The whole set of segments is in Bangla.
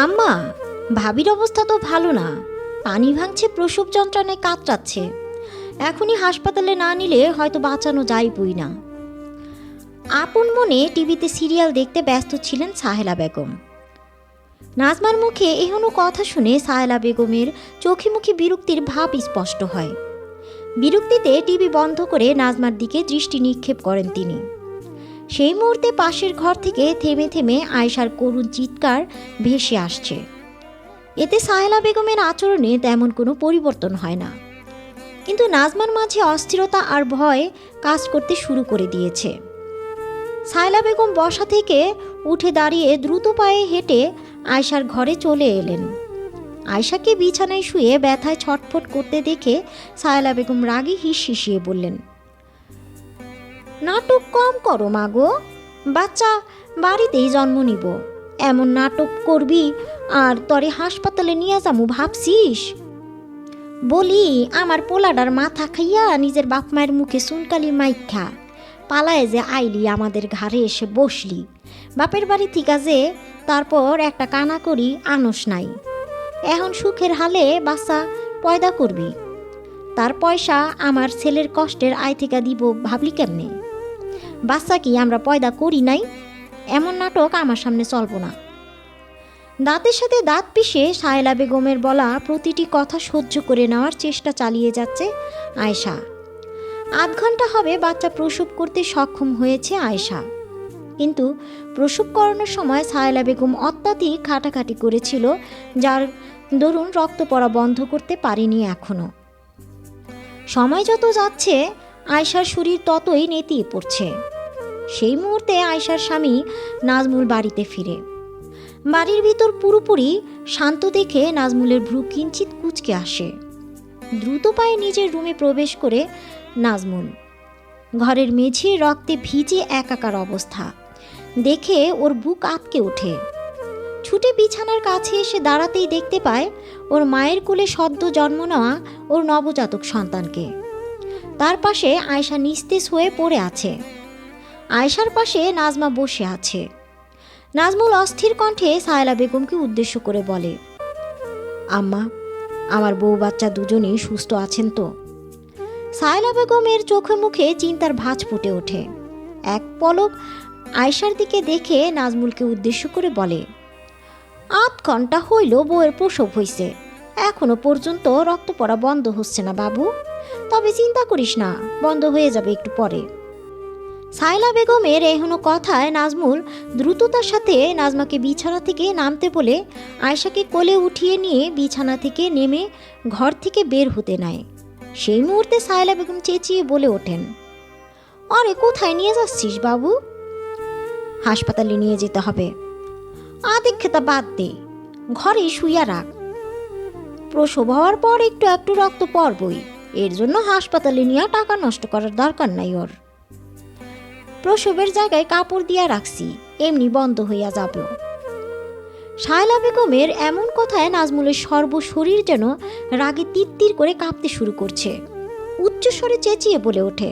আম্মা, ভাবির অবস্থা তো ভালো না। পানি ভাঙছে, প্রসব যন্ত্রণায় কাতরাচ্ছে। এখনই হাসপাতালে না নিলে হয়তো বাঁচানো যাইবই না। আপন মনে টিভিতে সিরিয়াল দেখতে ব্যস্ত ছিলেন সাহেলা বেগম। নাজমার মুখে এহনো কথা শুনে সাহেলা বেগমের চোখে মুখে বিরক্তির ভাব স্পষ্ট হয়। বিরক্তিতে টিভি বন্ধ করে নাজমার দিকে দৃষ্টি নিক্ষেপ করেন তিনি। সেই মুহূর্তে পাশের ঘর থেকে থেমে থেমে আয়সার করুণ চিৎকার ভেসে আসছে। এতে সাহেলা বেগমের আচরণে তেমন কোনো পরিবর্তন হয় না। কিন্তু নাজমার মাঝে অস্থিরতা আর ভয় কাজ করতে শুরু করে দিয়েছে। সায়লা বেগম বসা থেকে উঠে দাঁড়িয়ে দ্রুত পায়ে হেঁটে আয়সার ঘরে চলে এলেন। আয়সাকে বিছানায় শুয়ে ব্যথায় ছটফট করতে দেখে সায়লা বেগম রাগে হিস হিসিয়ে বললেন নাটক কম করো মাগো বাচ্চা বাড়িতেই জন্ম নিব। এমন নাটক করবি আর তরে হাসপাতালে নিয়ে যামু ভাবছিস? বলি, আমার পোলাডার মাথা খাইয়া নিজের বাপ মায়ের মুখে সুনকালি মাইখা পালায় যে আইলি আমাদের ঘাড়ে এসে বসলি। বাপের বাড়ি থেকে যে তারপর একটা কানা করি আনস নাই। এখন সুখের হালে বাচ্চা পয়দা করবি। তার পয়সা আমার ছেলের কষ্টের আয় থেকে দিব ভাবলি কেমনে? বাচ্চা কি আমরা পয়দা করি নাই? এমন নাটক আমার সামনে চলবো না। দাঁতের সাথে দাঁত পিষে সায়লা বেগমের বলা প্রতিটি কথা সহ্য করে নেওয়ার চেষ্টা চালিয়ে যাচ্ছে আয়শা। আধ ঘণ্টা হবে বাচ্চা প্রসব করতে সক্ষম হয়েছে আয়শা। কিন্তু প্রসব করানোর সময় সায়লা বেগম অত্যাধিক খাটাখাটি করেছিল, যার দরুন রক্ত পড়া বন্ধ করতে পারেনি এখনও সময় যত যাচ্ছে আয়শার শরীর ততই নেতিয়ে পড়ছে। সেই মুহূর্তে আয়শার স্বামী নাজমুল বাড়িতে ফিরে। বাড়ির ভিতর পুরোপুরি শান্ত দেখে নাজমুলের ভ্রু কিঞ্চিত কুচকে আসে। দ্রুত পায়ে নিজের রুমে প্রবেশ করে নাজমুল। ঘরের মেঝে রক্তে ভিজে একাকার অবস্থা। দেখে ওর বুক আটকে ওঠে। ছুটে বিছানার কাছে এসে দাঁড়াতেই দেখতে পায় ওর মায়ের কোলে সদ্য জন্ম নেওয়া ওর নবজাতক সন্তানকে। তার পাশে আয়শা নিস্তেজ হয়ে পড়ে আছে। আয়শার পাশে নাজমা বসে আছে। নাজমুল অস্থির কণ্ঠে সায়লা বেগমকে উদ্দেশ্য করে বলে, আম্মা, আমার বউ বাচ্চা দুজনেই সুস্থ আছেন তো? সায়লা বেগমের চোখে মুখে চিন্তার ভাঁজ ফুটে ওঠে। এক পলক আয়শার দিকে দেখে নাজমুলকে উদ্দেশ্য করে বলে, আধ ঘণ্টা হইল বউয়ের প্রসব হইছে। এখনও পর্যন্ত রক্ত পড়া বন্ধ হচ্ছে না বাবু। তবে চিন্তা করিস না, বন্ধ হয়ে যাবে একটু পরে। সাইলা বেগমের এহনো কথায় নাজমুল দ্রুততার সাথে নাজমাকে বিছানা থেকে নামতে বলে আয়শাকে কোলে উঠিয়ে নিয়ে বিছানা থেকে নেমে ঘর থেকে বের হতে নেয়। সেই মুহূর্তে সাইলা বেগম চেঁচিয়ে বলে ওঠেন, আরে, কোথায় নিয়ে যাচ্ছিস বাবু? হাসপাতালে নিয়ে যেতে হবে। আদিক্ষেতা বাদ দে, ঘরে শুইয়া রাখ। প্রসব হওয়ার পর একটু একটু রক্ত পড়বই। এর জন্য হাসপাতালে নিয়ে টাকা নষ্ট করার দরকার নাই ওর। প্রসবের জায়গায় কাপড় দিয়া রাখছি, এমনি বন্ধ হইয়া যাব শায়লা বেগমের এমন কথায় নাজমুলের সর্বশরীর যেন রাগে তিত্তির করে কাঁপতে শুরু করছে। উচ্চস্বরে চেঁচিয়ে বলে ওঠে,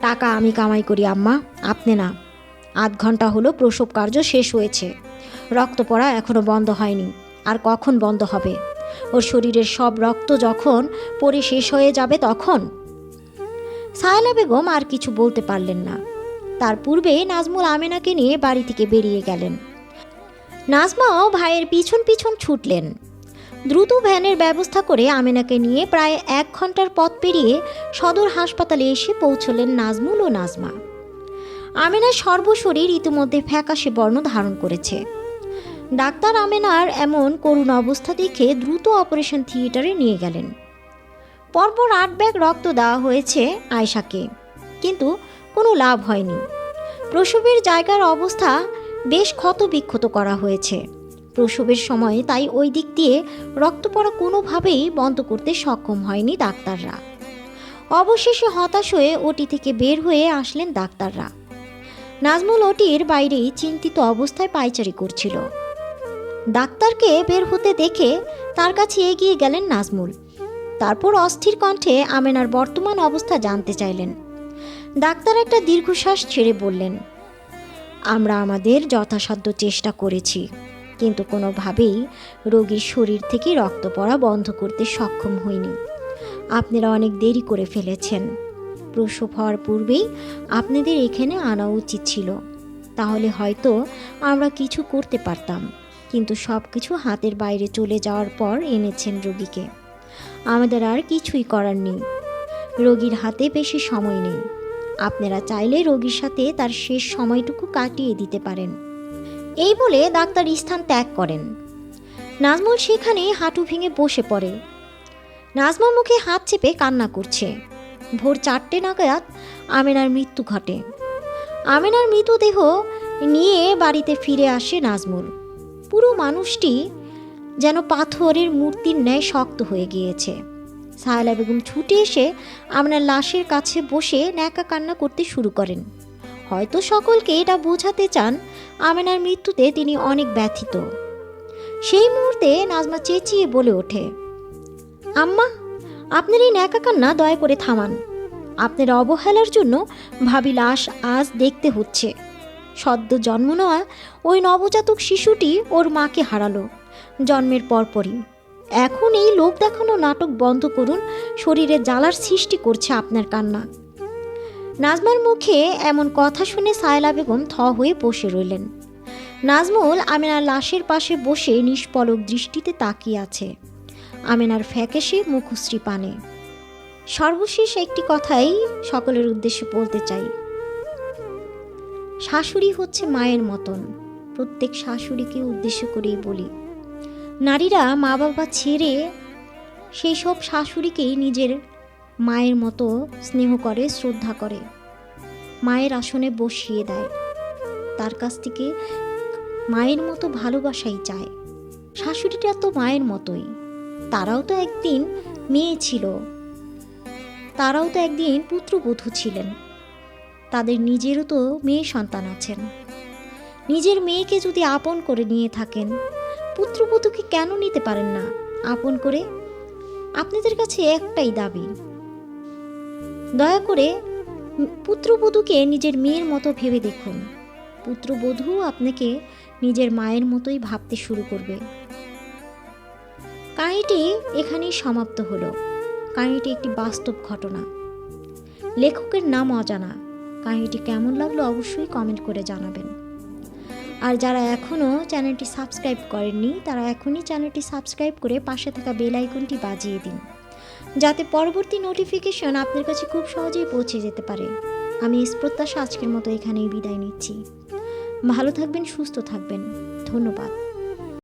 টাকা আমি কামাই করি আম্মা, আপনি না। আধ ঘণ্টা হলো প্রসব কার্য শেষ হয়েছে। রক্ত পড়া এখনও বন্ধ হয়নি, আর কখন বন্ধ হবে? ওর শরীরের সব রক্ত যখন পরে শেষ হয়ে যাবে তখন? সায়লা বেগম আর কিছু বলতে পারলেন না। তার পূর্বে নাজমুল আমেনাকে নিয়ে বাড়ি থেকে বেরিয়ে গেলেন। নাজমাও ভাইয়ের পিছন পিছন ছুটলেন। দ্রুত ভ্যানের ব্যবস্থা করে আমেনাকে নিয়ে প্রায় এক ঘণ্টার পথ পেরিয়ে সদর হাসপাতালে এসে পৌঁছলেন নাজমুল ও নাজমা। আমেনার সর্বশরীর ইতিমধ্যে ফ্যাকাশে বর্ণ ধারণ করেছে। ডাক্তার আমেনার এমন করুণ অবস্থা দেখে দ্রুত অপারেশন থিয়েটারে নিয়ে গেলেন। পরপর আট ব্যাগ রক্ত দেওয়া হয়েছে আয়শাকে, কিন্তু কোনো লাভ হয়নি। প্রসবের জায়গার অবস্থা বেশ ক্ষত বিক্ষত করা হয়েছে। প্রসবের সময় তাই ওই দিক দিয়ে রক্ত পড়া কোনোভাবেই বন্ধ করতে সক্ষম হয়নি ডাক্তাররা। অবশেষে হতাশ হয়ে ওটি থেকে বের হয়ে আসলেন ডাক্তাররা। নাজমুল ওটির বাইরেই চিন্তিত অবস্থায় পায়চারি করছিল। ডাক্তারকে বের হতে দেখে তার কাছে এগিয়ে গেলেন নাজমুল। তারপর অস্থির কণ্ঠে আমেনার বর্তমান অবস্থা জানতে চাইলেন। ডাক্তার একটা দীর্ঘশ্বাস ছেড়ে বললেন, আমরা আমাদের যথাসাধ্য চেষ্টা করেছি, কিন্তু কোনোভাবেই রোগীর শরীর থেকে রক্ত পড়া বন্ধ করতে সক্ষম হইনি। আপনারা অনেক দেরি করে ফেলেছেন। প্রসব হওয়ার পূর্বেই আপনাদের এখানে আনা উচিত ছিল। তাহলে হয়তো আমরা কিছু করতে পারতাম। কিন্তু সব কিছু হাতের বাইরে চলে যাওয়ার পর এনেছেন রোগীকে। আমাদের আর কিছুই করার নেই। রোগীর হাতে বেশি সময় নেই। আপনারা চাইলে রোগীর সাথে তার শেষ সময়টুকু কাটিয়ে দিতে পারেন। এই বলে ডাক্তার স্থান ত্যাগ করেন। নাজমুল সেখানে হাঁটু ভেঙে বসে পড়ে। নাজমা মুখে হাত চেপে কান্না করছে। ভোর চারটে নাগাদ আমেনার মৃত্যু ঘটে। আমেনার মৃতদেহ নিয়ে বাড়িতে ফিরে আসে নাজমুল। পুরো মানুষটি যেন পাথরের মূর্তির ন্যায় শক্ত হয়ে গিয়েছে। সাহেলা বেগম ছুটে এসে আপনার লাশের কাছে বসে ন্যাকা কান্না করতে শুরু করেন। হয়তো সকলকে এটা বোঝাতে চান, আমেনার মৃত্যুতে তিনি অনেক ব্যথিত। সেই মুহূর্তে নাজমা চেঁচিয়ে বলে ওঠে, আম্মা, আপনার এই ন্যাকা কান্না দয়া করে থামান। আপনার অবহেলার জন্য ভাবি লাশ আজ দেখতে হচ্ছে। সদ্য জন্ম নেওয়া ওই নবজাতক শিশুটি ওর মাকে হারালো, জন্মের পরপরই। এখন এই লোক দেখানো নাটক বন্ধ করুন, শরীরে জ্বালার সৃষ্টি করছে আপনার কান্না। নাজমার মুখে এমন কথা শুনে সায়লা বেগম থ হয়ে বসে রইলেন। নাজমুল আমিনার লাশের পাশে বসে নিষ্পলক দৃষ্টিতে তাকিয়ে আছে। আমিনার ফ্যাকেশে মুখশ্রী পানে। সর্বশেষ একটি কথাই সকলের উদ্দেশ্যে বলতে চাই। শাশুড়ি হচ্ছে মায়ের মতন। প্রত্যেক শাশুড়িকে উদ্দেশ্য করেই বলি। নারীরা মা বাবা ছেড়ে সেই সব শাশুড়িকেই নিজের মায়ের মতো স্নেহ করে, শ্রদ্ধা করে। মায়ের আসনে বসিয়ে দেয়। তার কাছ থেকে মায়ের মতো ভালোবাসাই চায়। শাশুড়িটা তো মায়ের মতোই। তারাও তো একদিন মেয়ে ছিল। তারাও তো একদিন পুত্রবধূ ছিলেন। তাদের নিজেরও তো মেয়ে সন্তান আছেন। নিজের মেয়েকে যদি আপন করে নিয়ে থাকেন, পুত্রবধূকে কেন নিতে পারেন না? আপন করে আপনাদের কাছে একটাই দাবি। দয়া করে পুত্রবধূকে নিজের মেয়ের মতো ভেবে দেখুন। পুত্রবধূ আপনাকে নিজের মায়ের মতোই ভাবতে শুরু করবে। কাহিনীটি এখানেই সমাপ্ত হলো। কাহিনীটি একটি বাস্তব ঘটনা। লেখকের নাম অজানা। কাহিনীটি কেমন লাগল অবশ্যই কমেন্ট করে জানাবেন। আর যারা এখনও চ্যানেলটি সাবস্ক্রাইব করেননি, তারা এখনই চ্যানেলটি সাবস্ক্রাইব করে পাশে থাকা বেল আইকনটি বাজিয়ে দিন। যাতে পরবর্তী নোটিফিকেশন আপনার কাছে খুব সহজেই পৌঁছে যেতে পারে। আমি এস প্রত্যাশা আজকের মতো এখানেই বিদায় নিচ্ছি। ভালো থাকবেন, সুস্থ থাকবেন। ধন্যবাদ।